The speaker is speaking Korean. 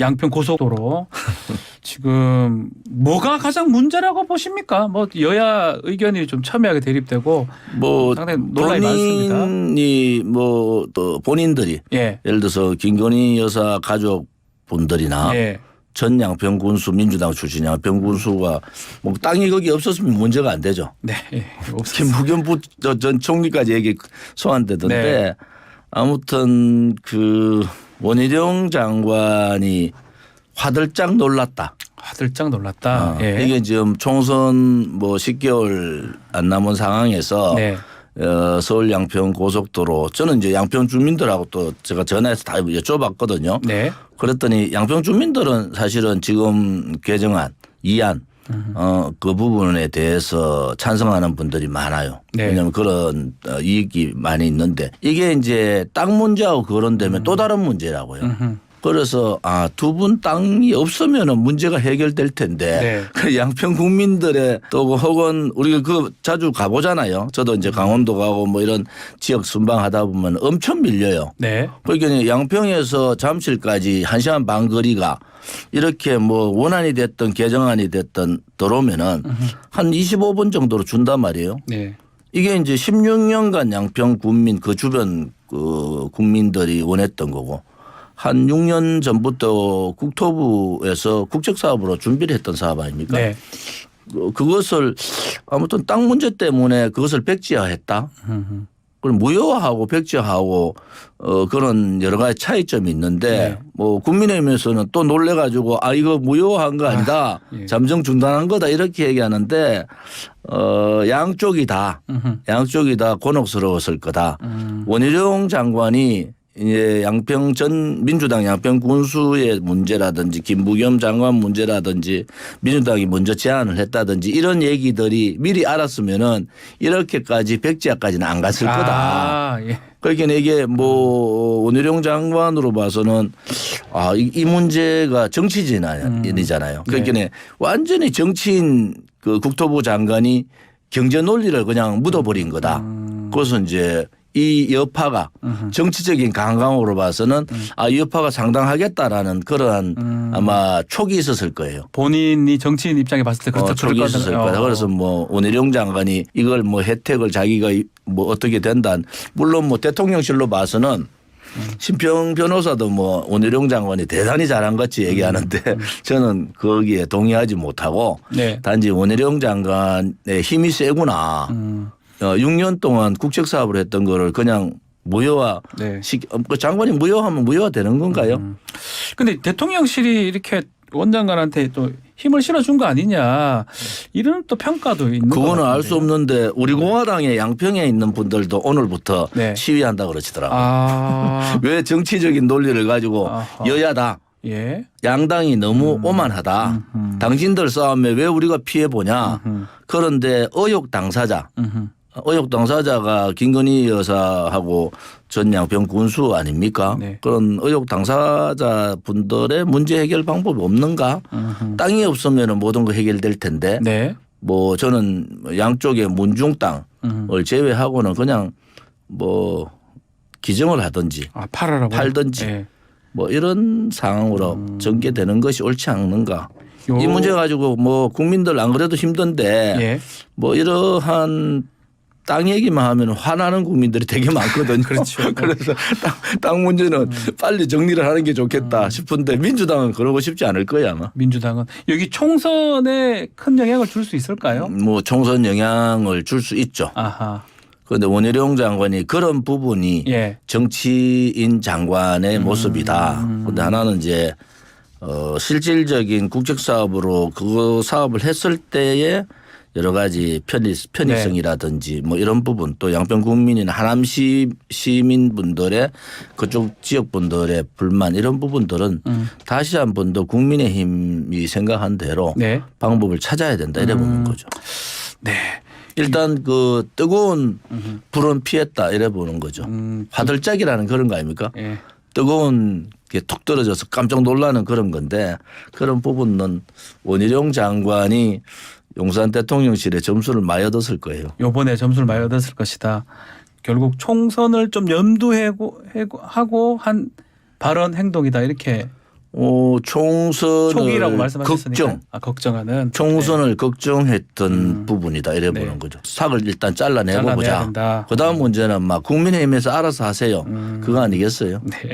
양평 고속도로 지금 뭐가 가장 문제라고 보십니까? 뭐 여야 의견이 좀 첨예하게 대립되고 뭐 상당히 논란이 많습니다. 본인이 뭐 또 본인들이 예. 예를 들어서 김건희 여사 가족 분들이나 예. 전 양평 군수 민주당 출신 양평 군수가 뭐 땅이 거기 없었으면 문제가 안 되죠. 네. 예. 김부겸 부, 저, 전 총리까지 얘기 소환되던데 네. 아무튼 그 원희룡 장관이 화들짝 놀랐다. 화들짝 놀랐다. 어, 예. 이게 지금 총선 뭐 10개월 안 남은 상황에서 네. 어, 서울 양평 고속도로 저는 이제 양평 주민들하고 또 제가 전화해서 다 여쭤봤거든요. 네. 그랬더니 양평 주민들은 사실은 지금 개정안 이안 어, 그 부분에 대해서 찬성하는 분들이 많아요. 네. 왜냐하면 그런 어, 이익이 많이 있는데 이게 이제 땅 문제하고 거론되면 또 다른 문제라고요. 그래서 아 두 분 땅이 없으면은 문제가 해결될 텐데 네. 그 양평 국민들의 또 혹은 우리가 그 자주 가보잖아요. 저도 이제 강원도 가고 뭐 이런 지역 순방하다 보면 엄청 밀려요. 네. 그러니까 양평에서 잠실까지 한 시간 반 거리가 이렇게 뭐 원안이 됐든 개정안이 됐든 들어오면은 한 25분 정도로 준단 말이에요. 네. 이게 이제 16년간 양평 국민 그 주변 그 국민들이 원했던 거고 한 6년 전부터 국토부에서 국책 사업으로 준비를 했던 사업 아닙니까? 네. 그- 그것을 아무튼 땅 문제 때문에 그것을 백지화했다. 음흠. 그럼 무효화하고 백지화하고 어 그런 여러 가지 차이점이 있는데 네. 뭐 국민의힘에서는 또 놀래 가지고 아 이거 무효화한 거 아니다. 예. 잠정 중단한 거다 이렇게 얘기하는데 어 양쪽이 다 음흠. 양쪽이 다 곤혹스러웠을 거다. 음. 원희룡 장관이 이제 양평 전 민주당 양평 군수의 문제라든지 김부겸 장관 문제라든지 민주당이 먼저 제안을 했다든지 이런 얘기들이 미리 알았으면은 이렇게까지 백지화까지는 안 갔을 거다. 아, 예. 그러니까 이게 뭐 원희룡 장관으로 봐서는 아, 이, 이 문제가 정치진이잖아요. 그러니까 완전히 정치인 그 국토부 장관이 경제 논리를 그냥 묻어버린 거다. 그래서 이제 이 여파가 정치적인 강강으로 봐서는 아, 이 여파가 상당하겠다라는 그러한 아마 촉이 있었을 거예요. 본인이 정치인 입장에 봤을 때 어, 그렇다 촉이 있었을 거다. 그래서 뭐 원희룡 장관이 이걸 뭐 혜택을 자기가 이- 뭐 어떻게 된다. 물론 뭐 대통령실로 봐서는 심평 변호사도 뭐 원희룡 장관이 대단히 잘한 같이 얘기하는데 저는 거기에 동의하지 못하고 네. 단지 원희룡 장관의 힘이 세구나. 음. 어, 6년 동안 국책 사업을 했던 거를 그냥 무효화 네. 시, 어, 그 장관이 무효하면 무효화 되는 건가요? 음. 근데 대통령실이 이렇게 원장관한테 또 힘을 실어준 거 아니냐 이런 또 평가도 있는 것 그거는 알 수. 없는데 우리 공화당의 양평에 있는 분들도 오늘부터 네. 시위한다 그러시더라고요. 아, 왜 정치적인 논리를 가지고 아하. 여야다 예. 양당이 너무 오만하다. 음. 당신들 싸움에 왜 우리가 피해 보냐. 음. 그런데 의혹 당사자, 음. 의혹 당사자가 김건희 여사하고 전양평 군수 아닙니까? 네. 그런 의혹 당사자 분들의 문제 해결 방법이 없는가? 음. 땅이 없으면 모든 거 해결될 텐데 네. 뭐 저는 양쪽의 문중 땅을 음. 제외하고는 그냥 뭐 기증을 하든지 아 팔아라고 팔든지. 예. 뭐 이런 상황으로 전개되는 것이 옳지 않는가. 요- 이 문제 가지고 뭐 국민들 안 그래도 힘든데 예. 뭐 이러한 땅 얘기만 하면 화나는 국민들이 되게 많거든요. 그렇죠. 그래서 땅, 땅 문제는 빨리 정리를 하는 게 좋겠다 싶은데 민주당은 그러고 싶지 않을 거야 아마. 민주당은 여기 총선에 큰 영향을 줄 수 있을까요? 뭐 총선 영향을 줄 수 있죠. 아하. 그런데 원희룡 장관이 그런 부분이 예. 정치인 장관의 모습이다. 그런데 하나는 이제 어 실질적인 국책 사업으로 그 사업을 했을 때의 여러 가지 편의, 편의성이라든지 뭐 이런 부분 또 양평 국민이나 하남시 시민분들의 그쪽 지역분들의 불만 이런 부분들은 다시 한 번 더 국민의힘이 생각한 대로 네. 방법을 찾아야 된다 이래 보는 거죠. 네. 일단 그 뜨거운 불은 피했다 이래 보는 거죠. 음. 화들짝이라는 그런 거 아닙니까? 예. 뜨거운 게톡 떨어져서 깜짝 놀라는 그런 건데 그런 부분은 원희룡 장관이 용산 대통령실에 점수를 많이 얻었을 거예요. 요번에 점수를 많이 얻었을 것이다. 결국 총선을 좀 염두하고 하고 한 발언 행동이다 이렇게 어, 총선을. 걱정 아, 걱정하는. 총선을 걱정했던 음. 부분이다 이래 네. 보는 거죠. 삭을 일단 잘라내고 보자. 된다. 그다음 문제는 막 국민의힘에서 알아서 하세요. 음. 그거 아니겠어요? 네.